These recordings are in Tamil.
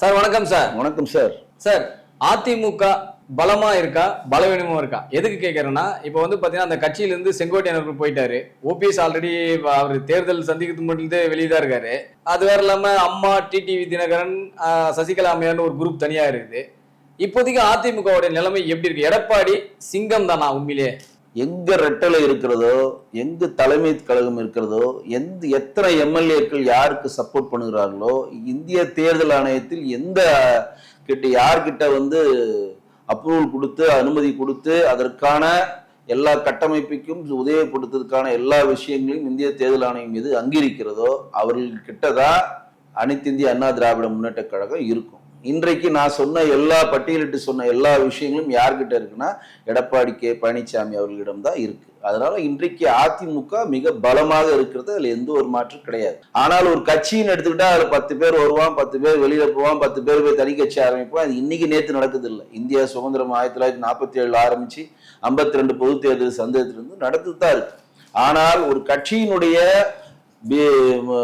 சார் வணக்கம் சார் வணக்கம் சார் சார் அதிமுக பலமா இருக்கா? பலவீனமா இருக்கா? எதுக்கு கேட்கறேன்னா இப்போ வந்து பாத்தீங்கன்னா அந்த கட்சியில இருந்து செங்கோட்டையன் அவர்கள் போயிட்டாரு. ஓபிஎஸ் ஆல்ரெடி அவர் தேர்தல் சந்திக்கிறது மட்டும் வெளியே தான் இருக்காரு. அது வேற இல்லாம அம்மா டிடிவி தினகரன் சசிகலா அம்மையார்னு ஒரு குரூப் தனியா இருக்குது. இப்போதைக்கு அதிமுகவுடைய நிலைமை எப்படி இருக்கு? எடப்பாடி சிங்கம் தானா உண்மையிலேயே? எங்க ரெட்டலை இருக்கிறதோ எங்கு தலைமை கழகம் இருக்கிறதோ எந்த எத்தனை எம்எல்ஏக்கள் யாருக்கு சப்போர்ட் பண்ணுகிறார்களோ இந்திய தேர்தல் ஆணையத்தில் எந்த கிட்ட யார்கிட்ட வந்து அப்ரூவல் கொடுத்து அனுமதி கொடுத்து அதற்கான எல்லா கட்டமைப்புக்கும் உதவிப்படுத்துறதுக்கான எல்லா விஷயங்களையும் இந்திய தேர்தல் ஆணையம் மீது அங்கீகரிக்கிறதோ அவர்கள் கிட்ட தான் அனைத்து இந்திய அண்ணா திராவிட முன்னேற்ற கழகம் இருக்கும். இன்றைக்கு நான் சொன்ன எல்லா பட்டியலிட்டு சொன்ன எல்லா விஷயங்களும் யார்கிட்ட இருக்குன்னா எடப்பாடி கே பழனிசாமி அவர்களிடம் தான் இருக்கு. அதனால இன்றைக்கு அதிமுக மிக பலமாக இருக்கிறது அதுல எந்த ஒரு மாற்றம் கிடையாது. ஆனால் ஒரு கட்சின்னு எடுத்துக்கிட்டா அதுல பத்து பேர் வருவான் பத்து பேர் வெளியில போவான் பத்து பேர் போய் தனி கட்சி ஆரம்பிப்பான். அது இன்னைக்கு நேற்று நடக்குது இல்லை இந்தியா சுதந்திரம் ஆயிரத்தி தொள்ளாயிரத்தி நாற்பத்தி ஏழுல ஆரம்பிச்சு ஐம்பத்தி ரெண்டு பொது தேர்தல் சந்தேகத்திலிருந்து நடந்துட்டு தான் இருக்கு. ஆனால் ஒரு கட்சியினுடைய பிஎல்ஏன்னு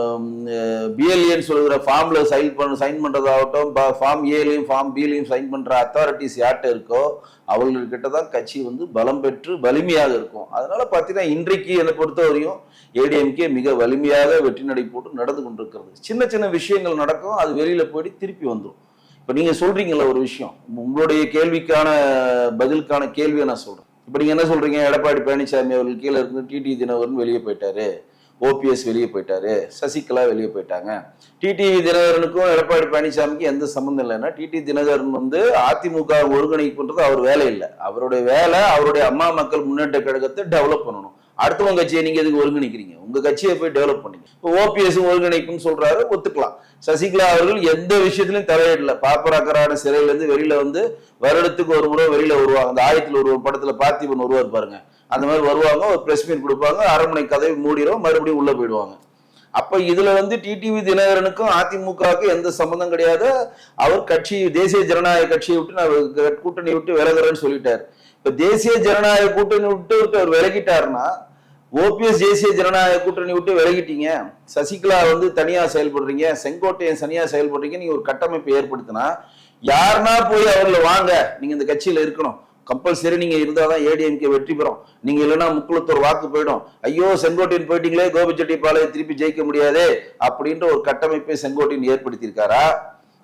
um, um, சொல்லுகிற ஃபார்மில் சைன் பண்ண சைன் பண்ணுறதாகட்டும் ஃபார்ம் ஏலையும் ஃபார்ம் பிலையும் சைன் பண்ணுற அத்தாரிட்டிஸ் யார்கிட்ட இருக்கோ அவங்கக்கிட்ட தான் கட்சி வந்து பலம் பெற்று வலிமையாக இருக்கும். அதனால் பார்த்தீங்கன்னா இன்றைக்கு என்னை பொறுத்தவரையும் ஏடிஎம்கே மிக வலிமையாக வெற்றி நடை போட்டு நடந்து கொண்டிருக்கிறது. சின்ன சின்ன விஷயங்கள் நடக்கும் அது வெளியில் போயிட்டு திருப்பி வந்துடும் இப்போ நீங்கள் சொல்றீங்கல்ல ஒரு விஷயம் உங்களுடைய கேள்விக்கான பதிலுக்கான கேள்வியை நான் சொல்கிறேன் இப்போ நீங்கள் என்ன சொல்கிறீங்க எடப்பாடி பழனிசாமி அவர்கள் கீழே இருந்து டிடி தினவர்னு வெளியே போயிட்டாரு. ஓபிஎஸ் வெளியே போயிட்டாரு சசிகலா வெளியே போயிட்டாங்க. டிடிவி தினகரனுக்கும் எடப்பாடி பழனிசாமிக்கும் எந்த சம்மந்தம் இல்லைன்னா டிடி தினகரன் வந்து அதிமுக ஒருங்கிணைப்புன்றது அவர் வேலை இல்லை. அவருடைய வேலை அவருடைய அம்மா மக்கள் முன்னேற்ற கழகத்தை டெவலப் பண்ணணும். அடுத்தவங்க கட்சியை நீங்க எதுக்கு ஒருங்கிணைக்கிறீங்க? உங்க கட்சியை போய் டெவலப் பண்ணீங்க இப்போ ஓபிஎஸ் ஒருங்கிணைப்புன்னு சொல்றாரு ஒத்துக்கலாம். சசிகலா அவர்கள் எந்த விஷயத்திலும் தலையிடல. பாப்பராக்கரான சிறையில இருந்து வெளியில வந்து வருடத்துக்கு ஒரு முறை வெளியில வருவாங்க. அந்த ஆயிரத்தில் ஒரு படத்துல பார்த்திபன் ஒருவர் பாருங்க. அந்த மாதிரி வருவாங்க ஒரு பிரஸ் மீட் கொடுப்பாங்க அரண்மனை கதவை மூடிடும் மறுபடியும் உள்ள போயிடுவாங்க. அப்ப இதுல வந்து டிடிவி தினகரனுக்கும் அதிமுகவுக்கும் எந்த சம்பந்தம் கிடையாது. அவர் கட்சி தேசிய ஜனநாயக கட்சியை விட்டு நான் கூட்டணி விட்டு விலகிறேன்னு சொல்லிட்டாரு. இப்ப தேசிய ஜனநாயக கூட்டணி விட்டு அவர் விலகிட்டாருன்னா ஓபிஎஸ் தேசிய ஜனநாயக கூட்டணி விட்டு விலகிட்டீங்க. சசிகலா வந்து தனியா செயல்படுறீங்க. செங்கோட்டையன் தனியா செயல்படுறீங்க. நீங்க ஒரு கட்டமைப்பை ஏற்படுத்தினா யாருன்னா போய் அவர்ல வாங்க. நீங்க இந்த கட்சியில இருக்கணும். கம்பல்சரி நீங்க இருந்தாதான் ஏடிஎம்கே வெற்றி பெறும். நீங்க இல்லைன்னா முக்குளத்தூர் வாக்கு போயிடும். ஐயோ செங்கோட்டையன் போயிட்டீங்களே கோபிச்செட்டிப்பாளையம் திருப்பி ஜெயிக்க முடியாதே அப்படின்ற ஒரு கட்டமைப்பை செங்கோட்டையன் ஏற்படுத்தியிருக்காரா?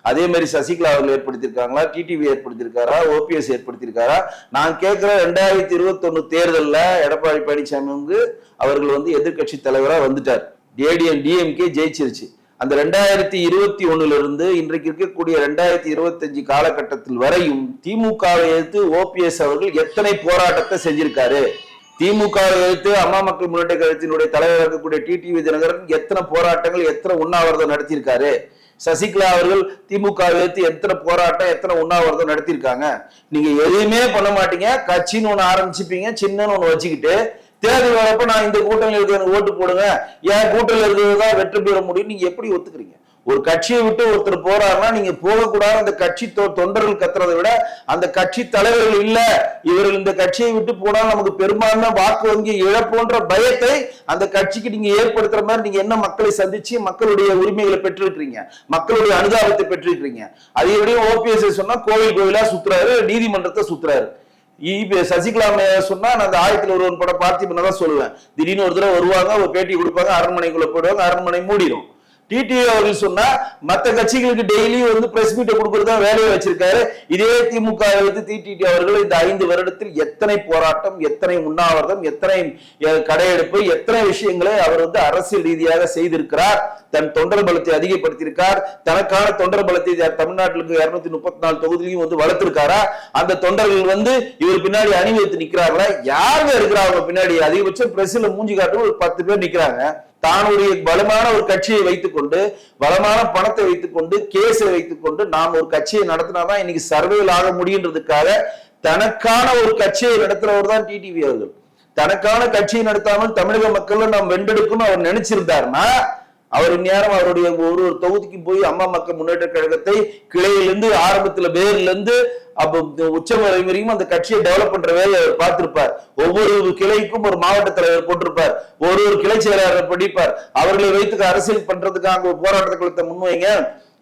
அதே மாதிரி சசிகலா அவர்கள் ஏற்படுத்தியிருக்காங்களா? டிடிவி ஏற்படுத்தியிருக்காரா? ஓபிஎஸ் ஏற்படுத்தியிருக்காரா? நான் கேட்குற ரெண்டாயிரத்தி இருபத்தொன்னு தேர்தலில் எடப்பாடி பழனிசாமி வந்து அவர்கள் வந்து எதிர்க்கட்சி தலைவராக வந்துட்டார். ஏடிஎம் டிஎம்கே ஜெயிச்சிருச்சு. அந்த ரெண்டாயிரத்தி இருபத்தி ஒண்ணுல இருந்து இன்றைக்கு இருக்கக்கூடிய ரெண்டாயிரத்தி இருபத்தஞ்சு காலகட்டத்தில் வரையும் திமுகவை எதிர்த்து ஓபிஎஸ் அவர்கள் எத்தனை போராட்டத்தை செஞ்சிருக்காரு? திமுகவை எதிர்த்து அம்மா மக்கள் முன்னேற்ற கழகத்தினுடைய தலைவர் இருக்கக்கூடிய டிடிவி தினகரன் எத்தனை போராட்டங்கள் எத்தனை உண்ணாவிரதம் நடத்தியிருக்காரு? சசிகலா அவர்கள் திமுக எதிர்த்து எத்தனை போராட்டம் எத்தனை உண்ணாவிரதம் நடத்தியிருக்காங்க? நீங்க எதுவுமே பண்ண மாட்டீங்க. கட்சின்னு ஒன்று ஆரம்பிச்சுப்பீங்க சின்னன்னு ஒன்று வச்சுக்கிட்டு தேர்தல் வரப்ப நான் இந்த கூட்டணியில் இருக்க எனக்கு ஓட்டு போடுங்க. என் கூட்டணியில் இருக்கிறது தான் வெற்றி பெற முடியும் நீங்க எப்படி ஒத்துக்கிறீங்க? ஒரு கட்சியை விட்டு ஒருத்தர் போறாருன்னா நீங்க போகக்கூடாது. அந்த கட்சி தொ- தொண்டர்கள் கத்துறதை விட அந்த கட்சி தலைவர்கள் இல்ல. இவர்கள் இந்த கட்சியை விட்டு போனால் நமக்கு பெரும்பான்மை வாக்கு வங்கி இழப்புன்ற பயத்தை அந்த கட்சிக்கு நீங்க ஏற்படுத்துற மாதிரி நீங்க என்ன மக்களை சந்திச்சு மக்களுடைய உரிமைகளை பெற்றிருக்கிறீங்க மக்களுடைய அனுதாபத்தை பெற்றிருக்கிறீங்க அதே விடையும் ஓபிஎஸ் சொன்னா கோவில் கோவிலா சுத்துறாரு நீதிமன்றத்தை சுத்துறாரு. இப்ப சசிகலா சொன்னா நான் அந்த ஆயிரத்தில் ஒருவன் படம் பார்த்திபனை தான் சொல்லுவேன். திடீர்னு ஒரு தடவை வருவாங்க ஒரு பேட்டி கொடுப்பாங்க அரண்மனைக்குள்ள போயிடுவாங்க அரண்மனை மூடிடும். டிடிவி அவர்கள் சொன்னா மத்த கட்சிகளுக்கு டெய்லி வந்து பிரஸ் மீட்டை கொடுக்கறதா வேலையை வச்சிருக்காரு. இதே திமுக வைத்து டிடிடி அவர்கள் இந்த ஐந்து வருடத்தில் எத்தனை போராட்டம் எத்தனை உண்ணாவிரதம் எத்தனை கடையெடுப்பு எத்தனை விஷயங்களை அவர் வந்து அரசியல் ரீதியாக செய்திருக்கிறார். தன் தொண்டர் பலத்தை அதிகப்படுத்தியிருக்கார். தனக்கான தொண்டர் பலத்தை தமிழ்நாட்டிலுக்கு இருநூத்தி முப்பத்தி நாலு தொகுதியிலையும் வந்து வளர்த்திருக்காரா? அந்த தொண்டர்கள் வந்து இவர் பின்னாடி அணிவகுத்து நிற்கிறார்களா யாருங்க இருக்கிறாங்க பின்னாடி? அதிகபட்சம் பிரஸ்ல மூஞ்சி காட்டும் ஒரு பத்து பேர் நிக்கிறாங்க. தானுடைய பலமான ஒரு கட்சியை வைத்துக்கொண்டு பலமான பணத்தை வைத்துக்கொண்டு கேஸை வைத்துக்கொண்டு நாம் ஒரு கட்சியை நடத்தினாதான் இன்னைக்கு சர்வேல் ஆக முடியுன்றதுக்காக தனக்கான ஒரு கட்சியை நடத்துறவர் தான் டிடிவி அவர்கள். தனக்கான கட்சியை நடத்தாமல் தமிழக மக்கள் நாம் வென்றெடுக்கணும் அவர் நினைச்சிருந்தாருன்னா அவர் இந்நேரம் அவருடைய ஒரு ஒரு தொகுதிக்கு போய் அம்மா மக்கள் முன்னேற்ற கழகத்தை கிளையிலிருந்து ஆரம்பத்துல வேர்ல இருந்து அப்ப இந்த உச்சம் வரையும் அந்த கட்சியை டெவலப் பண்ற வேலையை அவர் பார்த்திருப்பார். ஒவ்வொரு கிளைக்கும் ஒரு மாவட்ட தலைவர் போட்டிருப்பார். ஒரு ஒரு கிளை செயலாளர் படிப்பார். அவர்களை வைத்து அரசியல் பண்றதுக்காக ஒரு போராட்ட முன்வைங்க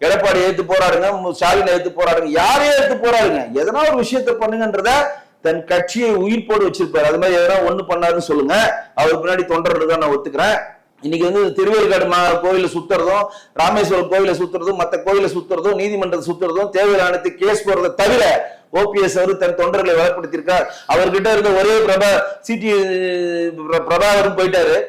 எடப்பாடி எடுத்து போராடுங்க ஸ்டாலின் எடுத்து போராடுங்க யாரையும் எடுத்து போராடுங்க. எதனா ஒரு விஷயத்த பண்ணுங்கன்றத தன் கட்சியை உயிர்ப்போடு வச்சிருப்பாரு. அது மாதிரி எதனா ஒண்ணு பண்ணாருன்னு சொல்லுங்க. அவர் பின்னாடி தொண்டர்கள் தான் நான் ஒத்துக்கிறேன். இன்னைக்கு வந்து திருவேற்காடு மா கோயில சுத்துறதும் ராமேஸ்வரம் கோயில சுத்துறதும் மற்ற கோயில சுத்துறதும் நீதிமன்றத்தை சுத்துறதும் தேவையானது கேஸ் போறதை தவிர ஓபிஎஸ் அவர் தன் தொண்டர்களை வளப்படுத்தியிருக்கார். அவர்கிட்ட இருந்த ஒரே பிரபா சிடி பிரபாகரும் போயிட்டாரு.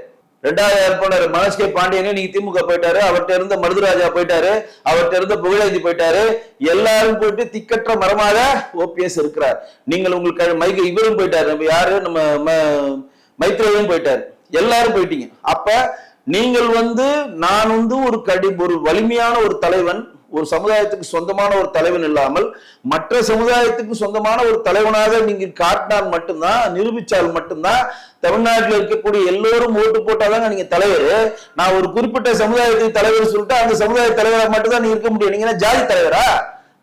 ரெண்டாவது யார் போனாரு? மனோஜ் கே. பாண்டியனே நீங்க திமுக போயிட்டாரு. அவர்கிட்ட இருந்த மருதுராஜா போயிட்டாரு. அவர்கிட்ட இருந்த புகழேந்தி போயிட்டாரு. எல்லாரும் போயிட்டு திக்கற்ற மரமாக ஓபிஎஸ் இருக்கிறார். நீங்கள் உங்களுக்கு மைக்கு இவரும் போயிட்டாரு. நம்ம யாரு? நம்ம ம- மைத்ரேயும் போயிட்டாரு. எல்லாரும் போயிட்டீங்க. அப்ப நீங்கள் வந்து நான் வந்து ஒரு கடி ஒரு வலிமையான ஒரு தலைவன் ஒரு சமுதாயத்துக்கு சொந்தமான ஒரு தலைவன் இல்லாமல் மற்ற சமுதாயத்துக்கு சொந்தமான ஒரு தலைவனாக நீங்கள் காட்டினால் மட்டும்தான் நிரூபித்தால் மட்டும்தான் தமிழ்நாட்டில் இருக்கக்கூடிய எல்லோரும் ஓட்டு போட்டாதாங்க நீங்க தலைவர். நான் ஒரு குறிப்பிட்ட சமுதாயத்துக்கு தலைவர் சொல்லிட்டு அந்த சமுதாய தலைவராக மட்டும்தான் நீங்கள் இருக்க முடியும். நீங்க ஜாதி தலைவரா?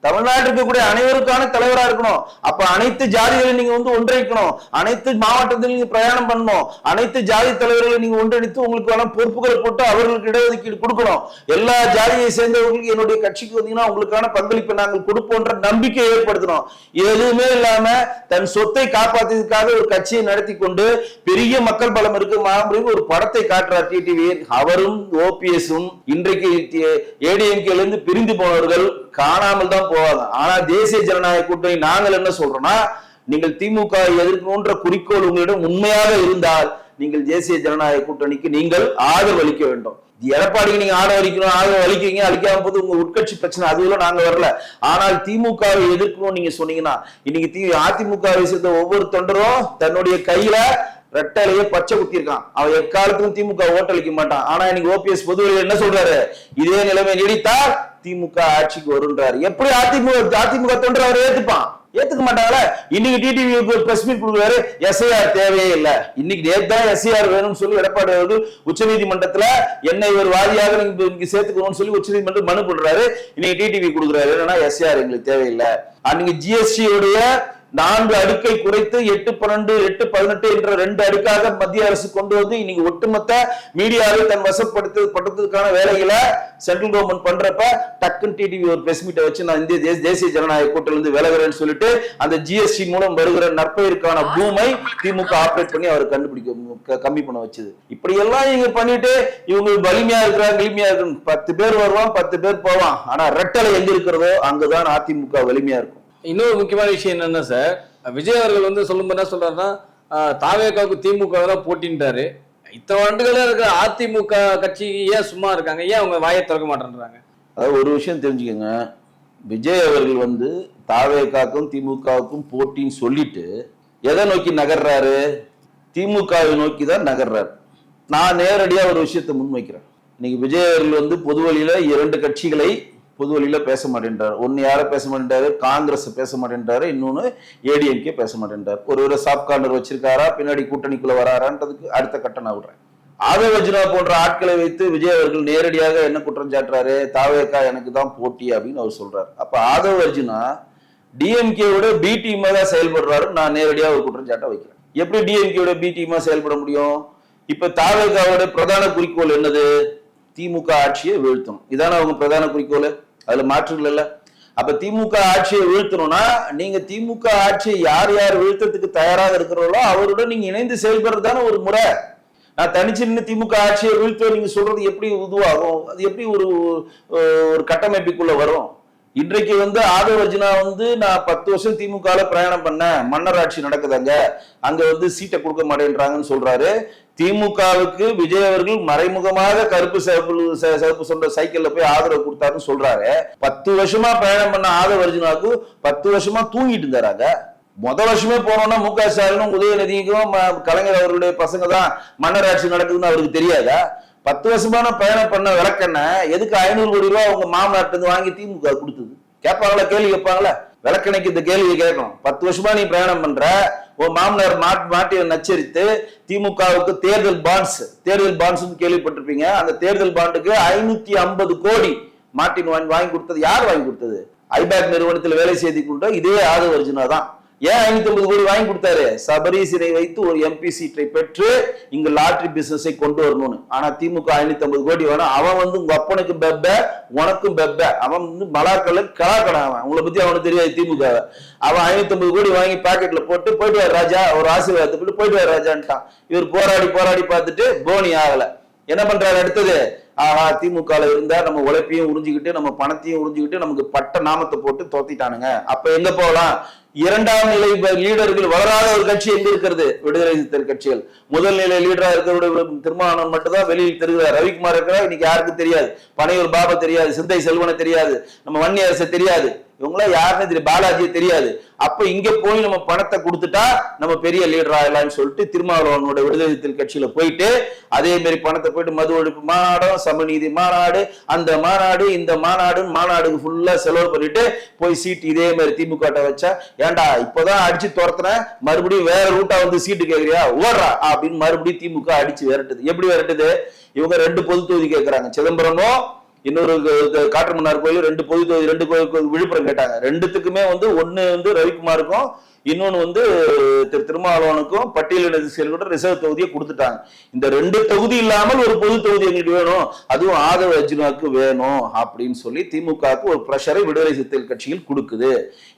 தமிழ்நாட்டில் இருக்கக்கூடிய அனைவருக்கான தலைவரா இருக்கணும். அப்ப அனைத்து ஜாதிகளையும் நீங்க வந்து ஒன்றிணைக்கணும். அனைத்து மாவட்டத்திலும் நீங்க பிரயாணம் பண்ணணும். அனைத்து ஜாதி தலைவர்களை நீங்க ஒன்றிணைத்து உங்களுக்கான பொறுப்புகளை போட்டு அவர்களுக்கு இடஒதுக்கீடு கொடுக்கணும். எல்லா ஜாதியை சேர்ந்தவர்களுக்கு என்னுடைய கட்சிக்கு வந்தீங்கன்னா உங்களுக்கான பங்களிப்பை நாங்கள் கொடுப்போன்ற நம்பிக்கை ஏற்படுத்தணும். எதுவுமே இல்லாம தன் சொத்தை காப்பாத்துறதுக்காக ஒரு கட்சியை நடத்தி கொண்டு பெரிய மக்கள் பலம் இருக்கு மாம்பரின் ஒரு படத்தை காட்டுறார் டிடிவி அவரும் ஓபிஎஸும் இன்றைக்கு ஏடிஎம்கேல இருந்து பிரிந்து போனவர்கள். காணாமல் தான் போகாது. ஆனா தேசிய ஜனநாயக கூட்டணி நாங்கள் என்ன சொல்றோம்னா நீங்கள் திமுக எதிர்க்கணுன்ற குறிக்கோள் உங்களிடம் உண்மையாக இருந்தால் நீங்கள் தேசிய ஜனநாயக கூட்டணிக்கு நீங்கள் ஆதரவு அளிக்க வேண்டும். எடப்பாடிக்கு நீங்க ஆதரவு அளிக்கணும் ஆதரவு அளிக்கிறீங்க அளிக்காம போது உங்க உட்கட்சி பிரச்சனை அதுல நாங்க வரல. ஆனால் திமுகவை எதிர்க்கணும் நீங்க சொன்னீங்கன்னா இன்னைக்கு தி அதிமுகவை சேர்ந்த ஒவ்வொரு தொண்டரும் தன்னுடைய கையில ரெட்டலையே பச்சை குத்திருக்கான் அவன் எக்காலத்துக்கும் திமுக ஓட்டளிக்க மாட்டான். ஆனா இன்னைக்கு ஓபிஎஸ் பொதுவெளியில் என்ன சொல்றாரு? இதே நிலைமை நீடித்தால் திமுக ஆட்சிக்கு வருன்றாரு. எப்படி அதிமுக அதிமுக தொண்டர் அவர் ஏத்துப்பான்? ஏத்துக்க மாட்டாங்களே? இன்னைக்கு டிடிவி பிரஸ் மீட் கொடுக்குறாரு. எஸ்ஐஆர் தேவையே இல்ல. இன்னைக்கு நேற்று தான் எஸ்ஐஆர் வேணும்னு சொல்லி எடப்பாடி அவர்கள் உச்சநீதிமன்றத்துல என்னை ஒரு வாதியாக நீங்க இங்க சேர்த்துக்கணும்னு சொல்லி உச்சநீதிமன்றம் மனு பண்றாரு இன்னைக்கு டிடிவி கொடுக்குறாரு. என்னன்னா எஸ்ஐஆர் எங்களுக்கு தேவையில்லை. அன்னைக்கு ஜிஎஸ்டி உடைய நான்கு அடுக்கை குறைத்து எட்டு பன்னெண்டு எட்டு பதினெட்டு என்ற ரெண்டு அடுக்காக மத்திய அரசு கொண்டு வந்து இன்னைக்கு ஒட்டுமொத்த மீடியாவை தன் வசப்படுத்து படுத்ததுக்கான வேலைகளை சென்ட்ரல் கவர்மெண்ட் பண்றப்ப டக்குன்னு டிடிவி ஒரு பிரஸ் மீட்டை வச்சு நான் இந்திய தேச- தேசிய ஜனநாயக கூட்டில இருந்து விலகுறேன்னு சொல்லிட்டு அந்த ஜிஎஸ்டி மூலம் வருகிற நற்பெயருக்கான பூமை திமுக ஆப்ரேட் பண்ணி அவர் கண்டுபிடிக்க கம்மி பண்ண வச்சது. இப்படி எல்லாம் இவங்க பண்ணிட்டு இவங்க வலிமையா இருக்கிறாங்க வலிமையா இருக்கு பத்து பேர் வருவான் பத்து பேர் போவான். ஆனா ரெட்டலை எங்க இருக்கிறதோ அங்கதான் அதிமுக வலிமையா இருக்கும். இன்னொரு முக்கியமான விஷயம் என்னன்னா சார் விஜய் அவர்கள் வந்து சொல்லும்போது என்ன சொல்றாருன்னா தாவேக்காவுக்கு தாவேகாவுக்கு திமுக தான் போட்டின்றாரு. இத்தனை ஆண்டுகளே இருக்கிற அதிமுக கட்சி ஏன் சும்மா இருக்காங்க? ஏன் அவங்க வாயை திறக்க மாட்டேன்றாங்க? அதாவது ஒரு விஷயம் தெரிஞ்சுக்கோங்க. விஜய் அவர்கள் வந்து தாவேக்காக்கும் திமுகவுக்கும் போட்டின்னு சொல்லிட்டு எதை நோக்கி நகர்றாரு? திமுகவை நோக்கி தான் நகர்றாரு. நான் நேரடியாக ஒரு விஷயத்தை முன்வைக்கிறேன். இன்னைக்கு விஜய் அவர்கள் வந்து பொது வழியில் இரண்டு கட்சிகளை பொது வழியில் பேச மாட்டேன்றார். ஒன்று யாரை பேச மாட்டேன்றாரு? காங்கிரஸ் பேச மாட்டேன்றாரு. இன்னொன்று ஏடிஎம்கே பேச மாட்டேன்றார். ஒரு சாப் கார்னர் வச்சிருக்காரா? பின்னாடி கூட்டணிக்குள்ளே வராரான்றதுக்கு அடுத்த கட்டம் நான் விடுறேன். ஆதவர்ஜுனா போன்ற ஆட்களை வைத்து விஜய் அவர்கள் நேரடியாக என்ன குற்றம் சாட்டுறாரு? தாவேக்கா எனக்கு தான் போட்டி அப்படின்னு அவர் சொல்றாரு. அப்ப ஆதவ அர்ஜுனா டிஎம்கேவோட பி டீமா தான் செயல்படுறாரு. நான் நேரடியாக ஒரு குற்றம் சாட்ட வைக்கிறேன். எப்படி டிஎம்கேவோட பி டீமா செயல்பட முடியும்? இப்ப தாவேக்காவோட பிரதான குறிக்கோள் என்னது? திமுக ஆட்சியை வீழ்த்தணும். இதான அவங்க பிரதான குறிக்கோள்? அதுல மாற்றுகள் இல்ல. அப்ப திமுக ஆட்சியை வீழ்த்தணும்னா நீங்க திமுக ஆட்சியை யார் யார் வீழ்த்தத்துக்கு தயாராக இருக்கிறோளோ அவருடன் நீங்க இணைந்து செயல்படுறது தானே ஒரு முறை. நான் தனிச்சு நின்று திமுக ஆட்சியை வீழ்த்துவோம் நீங்க சொல்றது எப்படி உதுவாகும் அது எப்படி ஒரு ஒரு கட்டமைப்புக்குள்ள வரும்? இன்றைக்கு வந்து ஆதவ அர்ஜுனா வந்து நான் பத்து வருஷம் திமுக பிரயாணம் பண்ணேன். மன்னர் ஆட்சி நடக்குதுங்க அங்க வந்து சீட்டை கொடுக்க மாட்டேன்றாங்கன்னு சொல்றாரு. திமுகவுக்கு விஜய் அவர்கள் மறைமுகமாக கருப்பு சிறப்பு ச- சிவப்பு சொந்த சைக்கிள்ல போய் ஆதரவு கொடுத்தாருன்னு சொல்றாரு. பத்து வருஷமா பயணம் பண்ண ஆதரவு அர்ஜுனாவுக்கு பத்து வருஷமா தூங்கிட்டு இருந்தாராங்க முத வருஷமே போனோம்னா மு க ஸ்டாலினும் உதயநிதிக்கும் கலைஞர் அவர்களுடைய பசங்க தான் மன்னர் ஆட்சி நடக்குதுன்னு அவருக்கு தெரியாதா? பத்து வருஷமான பயணம் பண்ண விளக்கெண்ண எதுக்கு ஐநூறு கோடி ரூபாய் உங்க மாமனார்ட்ட இருந்து வாங்கி திமுக கொடுத்தது? கேட்பாங்களா? கேள்வி கேட்பாங்களா? விளக்கணைக்கு இந்த கேள்வியை கேட்கணும். பத்து வருஷமா நீ பிரயாணம் பண்ற உன் மாமனார் மாட்டி மாட்டி நச்சரித்து திமுகவுக்கு தேர்தல் பாண்ட்ஸ் தேர்தல் பாண்ட்ஸ் கேள்விப்பட்டிருப்பீங்க. அந்த தேர்தல் பாண்டுக்கு ஐநூத்தி ஐம்பது கோடி மாட்டின் வாங்கி வாங்கி கொடுத்தது. யார் வாங்கி கொடுத்தது? ஐபேக் நிறுவனத்தில் வேலை செய்து கொண்ட இதே ஆதவ அர்ஜுனா தான். ஏன் ஐநூத்தி ஐம்பது கோடி வாங்கி கொடுத்தாரு? சபரீசனை வைத்து ஒரு எம்பி சீட்டை பெற்று இங்க லாட்ரி பிசினஸை கொண்டு வரணும்னு. ஆனா திமுக ஐநூத்தி ஐம்பது கோடி வேணும். அவன் வந்து உங்க அப்பனுக்கு பெப்ப உனக்கும் பெப்ப. அவன் வந்து மலாக்கல்ல கலாக்கடா அவன். உங்களை பத்தி அவனுக்கு தெரியாது திமுக. அவன் ஐநூத்தி ஐம்பது கோடி வாங்கி பாக்கெட்ல போட்டு போயிட்டு வர ராஜா. ஒரு ஆசீர்வாதத்துக்கு போயிட்டு வாரு ராஜான்ட்டான். இவர் போராடி போராடி பார்த்துட்டு போனி ஆகல. என்ன பண்றாரு அடுத்தது? ஆஹா திமுகல இருந்தா நம்ம உழைப்பையும் உறிஞ்சிக்கிட்டு நம்ம பணத்தையும் உறிஞ்சிக்கிட்டு நமக்கு பட்ட நாமத்தை போட்டு தோத்திட்டானுங்க. அப்ப எங்க போகலாம் இரண்டாம் நிலை லீடர்கள் வளராத ஒரு கட்சி எங்க இருக்கிறது? விடுதலை சிறுத்தைகள் கட்சிகள். முதல் நிலை லீடரா இருக்கிற திருமாவளவன் மட்டும்தான் வெளியில் தெரிகிறார். ரவிக்குமார் இருக்கிறார். இன்னைக்கு யாருக்கும் தெரியாது. பனையூர் பாபா தெரியாது. சிந்தை செல்வனை தெரியாது. நம்ம வன்னி அரசு தெரியாது. இவங்களாம் யாருன்னு தெரியும் பாலாஜியே தெரியாது. அப்ப இங்க போய் நம்ம பணத்தை கொடுத்துட்டா நம்ம பெரிய லீடர் ஆகலாம்னு சொல்லிட்டு திருமாவளவனோட விடுதலை கட்சியில போயிட்டு அதே மாதிரி பணத்தை போயிட்டு மது ஒழிப்பு மாநாடும் சமநீதி மாநாடு அந்த மாநாடு இந்த மாநாடு மாநாடுக்கு ஃபுல்லா செலவு பண்ணிட்டு போய் சீட் இதே மாதிரி திமுக வச்சா ஏன்டா இப்பதான் அடிச்சு துரத்துன? மறுபடியும் வேற ரூட்டா வந்து சீட்டு கேக்குறியா? ஓடுறா அப்படின்னு மறுபடியும் திமுக அடிச்சு விரட்டுது. எப்படி விரட்டுது? இவங்க ரெண்டு பொது தொகுதி கேட்கறாங்க சிதம்பரமும் இன்னொரு காற்றுமன்னார் கோயில் ரெண்டு பொது தொகுதி ரெண்டு கோயில் விழுப்புரம் கேட்டாங்க. ரெண்டுத்துக்குமே வந்து ஒன்று வந்து ரவிக்குமாருக்கும் இன்னொன்னு வந்து திரு திருமாவளவனுக்கும் பட்டியலின கூட ரிசர்வ் தொகுதியை கொடுத்துட்டாங்க. இந்த ரெண்டு தொகுதி இல்லாமல் ஒரு பொது தொகுதி எங்களுக்கு வேணும். அதுவும் ஆதவ அர்ஜுனாவுக்கு வேணும் அப்படின்னு சொல்லி திமுகவுக்கு ஒரு ப்ரெஷரை விடுதலை சிறுத்தைகள் கட்சியில் கொடுக்குது.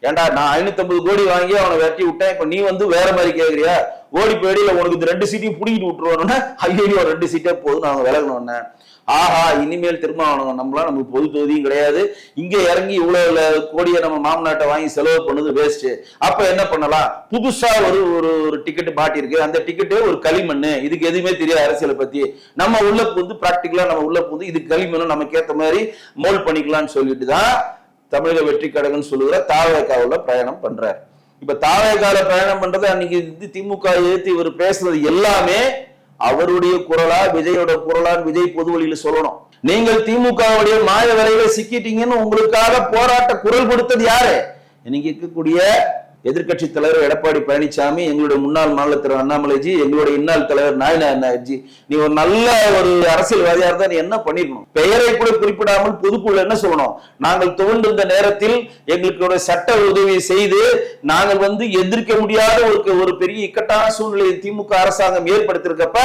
ஏன்டா நான் ஐநூத்தம்பது கோடி வாங்கி அவனை வெட்டி விட்டேன். இப்ப நீ வந்து வேற மாதிரி கேட்குறியா ஓடி போயிடில உனக்கு இந்த ரெண்டு சீட்டையும் பிடிக்கிட்டு விட்டுருவானுன்னா ஐயோ ரெண்டு சீட்டே போதும் நான் விலகணும்னு. ஆஹா இனிமேல் திருமாவளவன் நம்மளாம் நமக்கு பொது தொகுதியும் கிடையாது. இங்க இறங்கி இவ்வளவு கோடியை நம்ம மாமனாட்டை வாங்கி செலவு பண்ணது வேஸ்ட் அப்ப என்ன பண்ணலாம்? புதுசா ஒரு ஒரு ஒரு டிக்கெட் மாட்டிருக்கு அந்த டிக்கெட்டு ஒரு களிமண் இதுக்கு எதுவுமே தெரியாது அரசியலை பத்தி. நம்ம உள்ள புகுந்து பிராக்டிக்கலா நம்ம உள்ள புகுந்து இது களிமண் நமக்கு ஏத்த மாதிரி மோல் பண்ணிக்கலாம்னு சொல்லிட்டு தான் தமிழக வெற்றி கழகம்னு சொல்லுகிற தாவகாவுல பிரயாணம் பண்றாரு. இப்ப தாவேக்காவில் பிரயாணம் பண்றது அன்னைக்கு திமுக எதிர்த்து இவர் பேசுறது எல்லாமே அவருடைய குரலா விஜயோட குரலான்னு விஜய் பொது வழியில சொல்லணும். நீங்கள் திமுகவுடைய மாய வரையில சிக்கிட்டீங்கன்னு உங்களுக்காக போராட்ட குரல் கொடுத்தது யாரு? இன்னைக்கு இருக்கக்கூடிய எதிர்க்கட்சி தலைவர் எடப்பாடி பழனிசாமி எங்களுடைய முன்னாள் மாநில தலைவர் அண்ணாமலைஜி எங்களுடைய இன்னாள் தலைவர் நாயனாஜி நீ ஒரு நல்ல ஒரு அரசியல்வாதியா இருந்தா நீ என்ன பண்ணிருக்கணும் பெயரை கூட குறிப்பிடாமல் பொதுக்குழு என்ன சொல்லணும்? நாங்கள் துவண்டிருந்த நேரத்தில் எங்களுக்கு சட்ட உதவி செய்து நாங்கள் வந்து எதிர்க்க முடியாத ஒரு ஒரு பெரிய இக்கட்டான சூழ்நிலையை திமுக அரசாங்கம் ஏற்படுத்தியிருக்கப்ப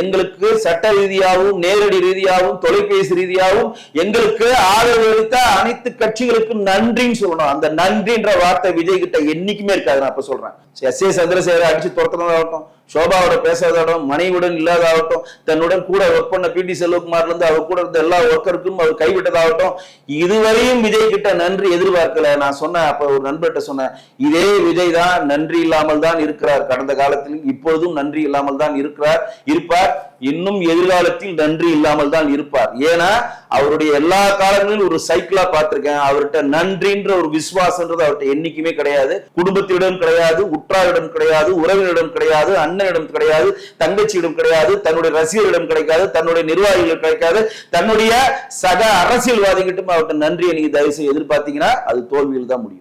எங்களுக்கு சட்ட ரீதியாகவும் நேரடி ரீதியாகவும் தொலைபேசி ரீதியாகவும் எங்களுக்கு ஆதரவு அளித்த அனைத்து கட்சிகளுக்கும் நன்றின்னு சொல்லணும். அந்த நன்றின்ற வார்த்தை விஜய் கிட்ட என்னைக்குமே இருக்காது நான் அப்ப சொல்றேன். எஸ் ஏ சந்திரசேகர் அடிச்சு துரத்துறதாகட்டும் சோபாவோட பேசாதாகட்டும் மனைவியுடன் இல்லாதாகட்டும் தன்னுடன் கூட ஒர்க் பண்ண பிடி செல்வகுமார்ல இருந்து அவர் கூட இருந்த எல்லா ஒர்க்கருக்கும் அவர் கைவிட்டதாகட்டும் இதுவரையும் விஜய் கிட்ட நன்றி எதிர்பார்க்கல. நான் சொன்னேன் அப்ப ஒரு நண்பர்கிட்ட சொன்னேன் இதே விஜய் தான் நன்றி இல்லாமல் தான் இருக்கிறார். கடந்த காலத்திலும் இப்பொழுதும் நன்றி இல்லாமல் தான் இருக்கிறார். இருப்பார். இன்னும் எதிர்காலத்தில் நன்றி இல்லாமல் தான் இருப்பார். ஏன்னா அவருடைய எல்லா காலங்களிலும் ஒரு சைக்கிளா பார்த்திருக்கேன். அவர்கிட்ட நன்றின்ற ஒரு விசுவாசன்றது அவர்கிட்ட என்னைக்குமே கிடையாது. குடும்பத்திடம் கிடையாது உற்றாரிடம் கிடையாது உறவினரிடம் கிடையாது. அண்ணன் அண்ணனிடம் கிடையாது தங்கச்சியிடம் கிடையாது தன்னுடைய ரசிகர்களிடம் கிடைக்காது தன்னுடைய நிர்வாகிகள் கிடைக்காது தன்னுடைய சக அரசியல்வாதிகிட்டும் அவர்கிட்ட நன்றியை நீங்க தயவு செய்து எதிர்பார்த்தீங்கன்னா அது தோல்வியில் தான் முடியும்.